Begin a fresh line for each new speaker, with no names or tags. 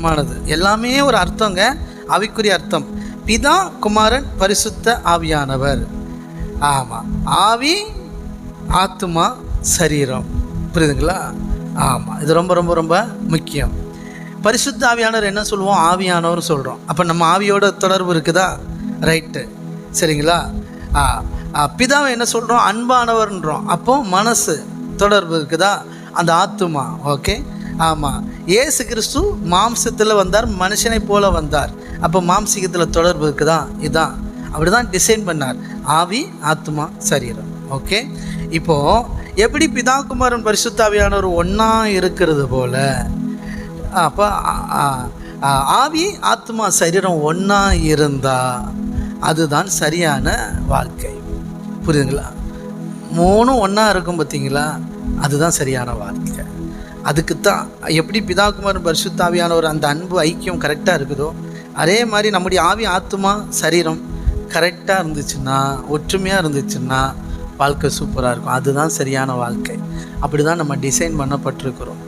மானது எல்லாமே ஒரு அர்த்தங்க. அவிக்குரிய அர்த்தம். பிதா குமாரன் பரிசுத்த ஆவியானவர். ஆமாம் ஆவி ஆத்மா சரீரம். புரியுதுங்களா? ஆமாம் இது ரொம்ப ரொம்ப ரொம்ப முக்கியம். பரிசுத்த ஆவியானவர் என்ன சொல்லுவோம்? ஆவியானவர் சொல்கிறோம் அப்போ நம்ம ஆவியோட தொடர்பு இருக்குதா? ரைட்டு. சரிங்களா? ஆ ஆ, பிதாவை என்ன சொல்கிறோம் அன்பானவர்ன்றோம். அப்போ மனசு தொடர்பு இருக்குதா? அந்த ஆத்துமா. ஓகே. ஆமாம் ஏசு கிறிஸ்து மாம்சத்தில் வந்தார் மனுஷனை போல வந்தார். அப்போ மாம்சிகத்தில் தொடர்பு இருக்குதா? இதுதான் அப்படி தான் டிசைன் பண்ணார். ஆவி ஆத்மா சரீரம். ஓகே இப்போது எப்படி பிதாகுமாரன் பரிசுத்தாவியானவர் ஒன்றா இருக்கிறது போல அப்போ ஆவி ஆத்மா சரீரம் ஒன்றா இருந்தால் அதுதான் சரியான வாழ்க்கை. புரியுதுங்களா? மூணும் ஒன்றா இருக்கும் பார்த்தீங்களா அதுதான் சரியான வாழ்க்கை அதுக்கு தான் எப்படி பிதாகுமார் பரிசுத்தாவியானவர் அந்த அன்பு ஐக்கியம் கரெக்டாக இருக்குதோ அதே மாதிரி நம்முடைய ஆவி ஆத்மா சரீரம் கரெக்டாக இருந்துச்சுன்னா ஒற்றுமையாக இருந்துச்சுன்னா வாழ்க்கை சூப்பராக இருக்கும். அதுதான் சரியான வாழ்க்கை. அப்படி தான் நம்ம டிசைன் பண்ணப்பட்டிருக்கிறோம்.